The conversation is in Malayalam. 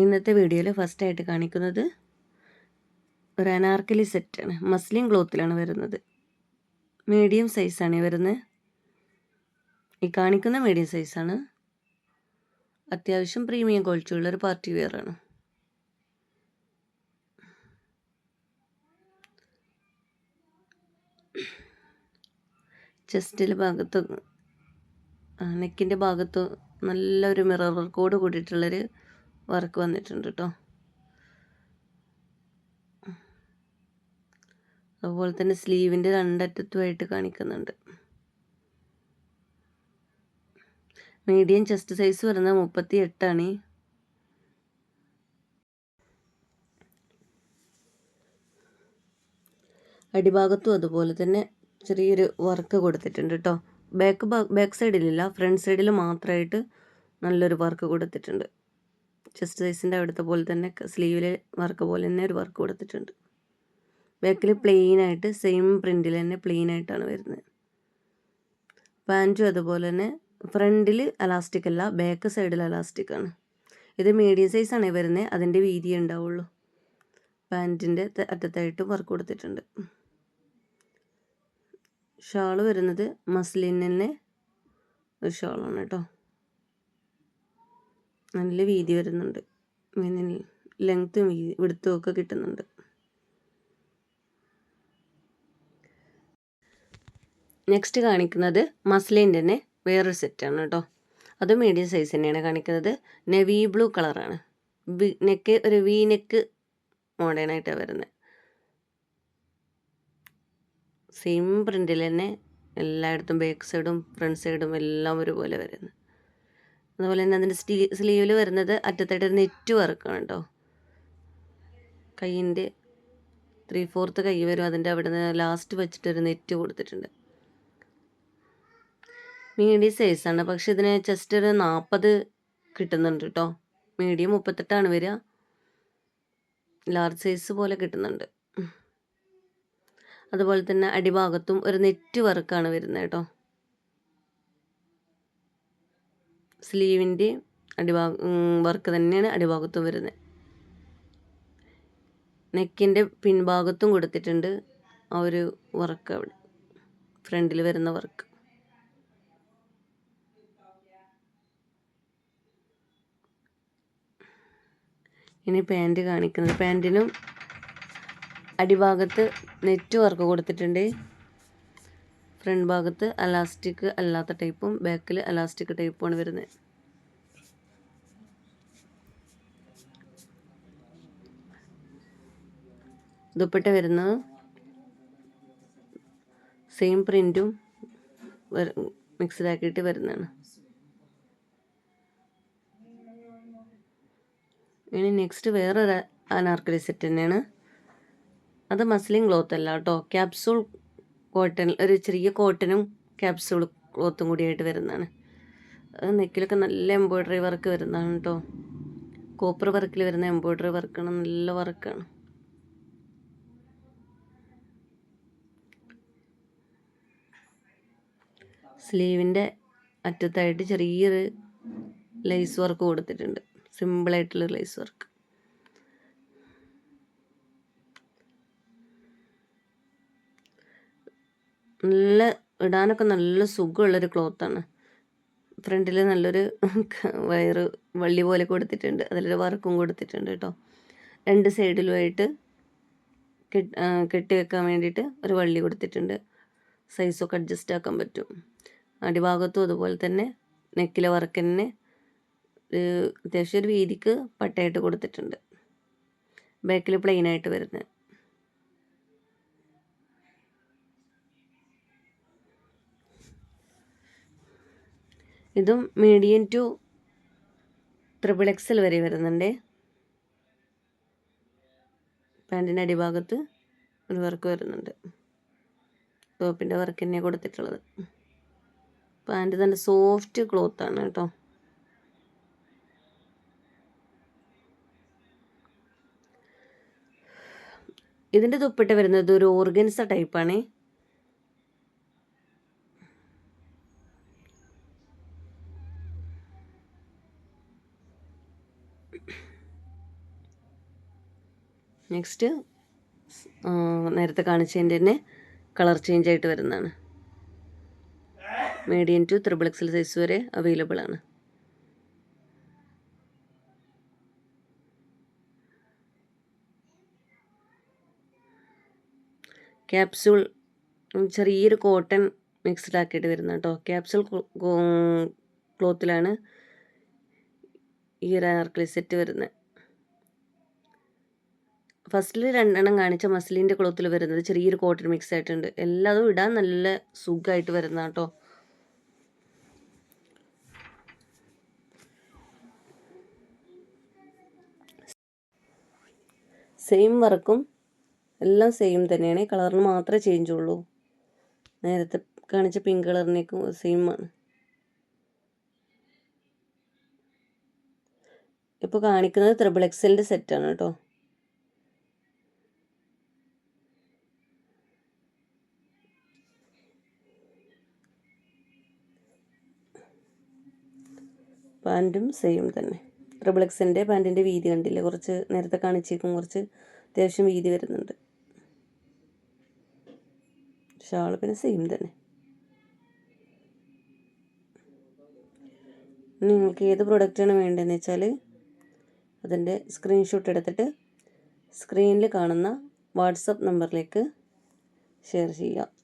ഇന്നത്തെ വീഡിയോയിൽ ഫസ്റ്റായിട്ട് കാണിക്കുന്നത് ഒരു അനാർക്കലി സെറ്റാണ് മസ്ലിൻ ക്ലോത്തിലാണ് വരുന്നത്. മീഡിയം സൈസാണ് വരുന്നത്. ഈ കാണിക്കുന്ന മീഡിയം സൈസാണ് അത്യാവശ്യം പ്രീമിയം ക്വാളിറ്റി ഉള്ള ഒരു പാർട്ടി വെയറാണ് ചെസ്റ്റിലെ ഭാഗത്ത് നെക്കിന്റെ ഭാഗത്ത് നല്ലൊരു മിറർ കോഡ് കൂടിയിട്ടുള്ളൊരു വർക്ക് വന്നിട്ടുണ്ട് കേട്ടോ അതുപോലെ തന്നെ സ്ലീവിന്റെ രണ്ടറ്റത്തുമായിട്ട് കാണിക്കുന്നുണ്ട്. മീഡിയം ചെസ്റ്റ് സൈസ് വരുന്നത് മുപ്പത്തി എട്ടാണ് അടിഭാഗത്തും അതുപോലെ തന്നെ ചെറിയൊരു വർക്ക് കൊടുത്തിട്ടുണ്ട് കേട്ടോ ബാക്ക് ബാക്ക് സൈഡിലില്ല ഫ്രണ്ട് സൈഡിൽ മാത്രമായിട്ട് നല്ലൊരു വർക്ക് കൊടുത്തിട്ടുണ്ട്. ചെസ്റ്റ് സൈസിന്റെ അവിടുത്തെ പോലെ തന്നെ സ്ലീവിൽ വർക്ക് പോലെ തന്നെ ഒരു വർക്ക് കൊടുത്തിട്ടുണ്ട്. ബാക്കിൽ പ്ലെയിൻ ആയിട്ട് സെയിം പ്രിന്റിൽ തന്നെ പ്ലെയിൻ ആയിട്ടാണ് വരുന്നത്. പാന്റും അതുപോലെ തന്നെ ഫ്രണ്ടിൽ അലാസ്റ്റിക് അല്ല ബാക്ക് സൈഡിൽ അലാസ്റ്റിക് ആണ്. ഇത് മീഡിയം സൈസ് ആണ് വരുന്നത് അതിന്റെ വീതി ഉണ്ടാവുള്ളൂ. പാന്റിന്റെ അറ്റത്തായിട്ട് വർക്ക് കൊടുത്തിട്ടുണ്ട്. ഷാൾ വരുന്നത് മസ്ലിൻ തന്നെ ഒരു ഷാളാണ് കേട്ടോ. നല്ല വീതി വരുന്നുണ്ട്. ലെങ്ത്തും വിടുത്തും ഒക്കെ കിട്ടുന്നുണ്ട്. നെക്സ്റ്റ് കാണിക്കുന്നത് മസ്ലിന്റെ തന്നെ വേറൊരു സെറ്റാണ് കേട്ടോ അത് മീഡിയം സൈസ് തന്നെയാണ് കാണിക്കുന്നത്. നെവി ബ്ലൂ കളറാണ് വി നെക്ക് ഒരു വി നെക്ക് മോഡേണായിട്ടാണ് വരുന്നത് സെയിം പ്രിന്റിൽ തന്നെ എല്ലായിടത്തും ബാക്ക് സൈഡും ഫ്രണ്ട് സൈഡും എല്ലാം ഒരുപോലെ വരുന്നത് അതുപോലെ തന്നെ അതിന്റെ സ്റ്റീ സ്ലീവിൽ വരുന്നത് അറ്റത്തായിട്ട് നെറ്റ് വർക്കാണ് കേട്ടോ കൈയിന്റെ ത്രീ ഫോർത്ത് കൈ വരും അതിന്റെ അവിടെ നിന്ന് ലാസ്റ്റ് വെച്ചിട്ടൊരു നെറ്റ് കൊടുത്തിട്ടുണ്ട്. മീഡിയം സൈസാണ് പക്ഷെ ഇതിന് ജസ്റ്റ് ഒരു നാൽപ്പത് കിട്ടുന്നുണ്ട് കേട്ടോ മീഡിയം മുപ്പത്തെട്ടാണ് വരിക. ലാർജ് സൈസ് പോലെ കിട്ടുന്നുണ്ട്. അതുപോലെ തന്നെ അടിഭാഗത്തും ഒരു നെറ്റ് വർക്കാണ് വരുന്നത് കേട്ടോ സ്ലീവിന്റെ അടിഭാഗ വർക്ക് തന്നെയാണ് അടിഭാഗത്തും വരുന്നത്. നെക്കിന്റെ പിൻഭാഗത്തും കൊടുത്തിട്ടുണ്ട് ആ ഒരു വർക്ക് അവിടെ. ഫ്രണ്ടിൽ വരുന്ന വർക്ക് ഇനി പാന്റ് കാണിക്കുന്നത്. പാന്റിനും അടിഭാഗത്ത് നെറ്റ് വർക്ക് കൊടുത്തിട്ടുണ്ട്. ഫ്രണ്ട് ഭാഗത്ത് അലാസ്റ്റിക് അല്ലാത്ത ടൈപ്പും ബാക്കിൽ അലാസ്റ്റിക് ടൈപ്പുമാണ് വരുന്നത് ദുപ്പട്ട വരുന്നത് സെയിം പ്രിന്റും മിക്സ്ഡാക്കിയിട്ട് വരുന്നതാണ്. ഇനി നെക്സ്റ്റ് വേറൊരു അനാർക്കലി സെറ്റ് തന്നെയാണ്. അത് മസ്ലിൻ ക്ലോത്ത് അല്ല കേട്ടോ. ക്യാപ്സൂൾ കോട്ടൺ ഒരു ചെറിയ കോട്ടനും ക്യാപ്സൂൾ ക്ലോത്തും കൂടിയായിട്ട് വരുന്നതാണ്. നെക്കിലൊക്കെ നല്ല എംബ്രോയ്ഡറി വർക്ക് വരുന്നതാണ് കേട്ടോ കോപ്പർ വർക്കിൽ വരുന്ന എംബ്രോയ്ഡറി വർക്കാണ് നല്ല വർക്കാണ് സ്ലീവിന്റെ അറ്റത്തായിട്ട് ചെറിയൊരു ലേസ് വർക്ക് കൊടുത്തിട്ടുണ്ട്. സിമ്പിളായിട്ടുള്ള ലേസ് വർക്ക് നല്ല ഇടാനൊക്കെ നല്ല സുഖമുള്ളൊരു ക്ലോത്താണ്. ഫ്രണ്ടിൽ നല്ലൊരു വയറ് വള്ളി പോലെ കൊടുത്തിട്ടുണ്ട്. അതിലൊരു വർക്കും കൊടുത്തിട്ടുണ്ട് കേട്ടോ രണ്ട് സൈഡിലുമായിട്ട് കെട്ടി വെക്കാൻ വേണ്ടിയിട്ട് ഒരു വള്ളി കൊടുത്തിട്ടുണ്ട്. സൈസൊക്കെ അഡ്ജസ്റ്റ് ആക്കാൻ പറ്റും. അടിഭാഗത്തും അതുപോലെ തന്നെ നെക്കിലെ വർക്ക് തന്നെ അത്യാവശ്യം ഒരു വീതിക്ക് പട്ടയായിട്ട് കൊടുത്തിട്ടുണ്ട്. ബാക്കിൽ പ്ലെയിനായിട്ട് വരുന്നത്. ഇതും മീഡിയം ടു ട്രിപ്പിൾ എക്സൽ വരെ വരുന്നുണ്ട്. പാന്റിന്റെ അടിഭാഗത്ത് ഒരു വർക്ക് വരുന്നുണ്ട്. ടോപ്പിന്റെ വർക്ക് തന്നെയാണ് കൊടുത്തിട്ടുള്ളത്. പാന്റ് തന്നെ സോഫ്റ്റ് ക്ലോത്താണ് കേട്ടോ. ഇതിന്റെ തുപ്പിട്ട് വരുന്നത് ഒരു ഓർഗൻസ ടൈപ്പാണ് നെക്സ്റ്റ് നേരത്തെ കാണിച്ചതിന്റെ തന്നെ കളർ ചേഞ്ച് ആയിട്ട് വരുന്നതാണ്. Medium to triple XL size വരെ അവൈലബിൾ ആണ്. ക്യാപ്സ്യൂൾ ചെറിയൊരു കോട്ടൺ മിക്സ്ഡ് ആക്കിയിട്ട് വരുന്ന കേട്ടോ. ക്യാപ്സ്യൂൾ ക്ലോത്തിലാണ് ഈ ഒരു ആർക്കിളി സെറ്റ് വരുന്നത്. ഫസ്റ്റിൽ രണ്ടെണ്ണം കാണിച്ച മസ്ലിന്റെ ക്ലോത്തിൽ വരുന്നത് ചെറിയൊരു കോട്ടൺ മിക്സ് ആയിട്ടുണ്ട്. എല്ലാതും ഇടാൻ നല്ല സുഖമായിട്ട് വരുന്ന കേട്ടോ സെയിം വർക്കും എല്ലാം സെയിം തന്നെയാണ്. കളറിന് മാത്രമേ ചേഞ്ച് ഉള്ളൂ. നേരത്തെ കാണിച്ച പിങ്ക് കളറിനേക്കും സെയിം ആണ്. ഇപ്പോൾ കാണിക്കുന്നത് ത്രിബിൾ എക്സലിന്റെ സെറ്റാണ് കേട്ടോ. പാന്റും സെയിം തന്നെ. ട്രിപ്പിൾ എക്സിന്റെ പാന്റിന്റെ വീതി കണ്ടില്ല? കുറച്ച് നേരത്തെ കാണിച്ചേക്കും കുറച്ച് അത്യാവശ്യം വീതി വരുന്നുണ്ട്. ഷാൾ പിന്നെ സെയിം തന്നെ. നിങ്ങൾക്ക് ഏത് പ്രൊഡക്റ്റാണ് വേണ്ടതെന്ന് വെച്ചാൽ അതിന്റെ സ്ക്രീൻഷോട്ട് എടുത്തിട്ട് സ്ക്രീനിൽ കാണുന്ന വാട്സപ്പ് നമ്പറിലേക്ക് ഷെയർ ചെയ്യുക.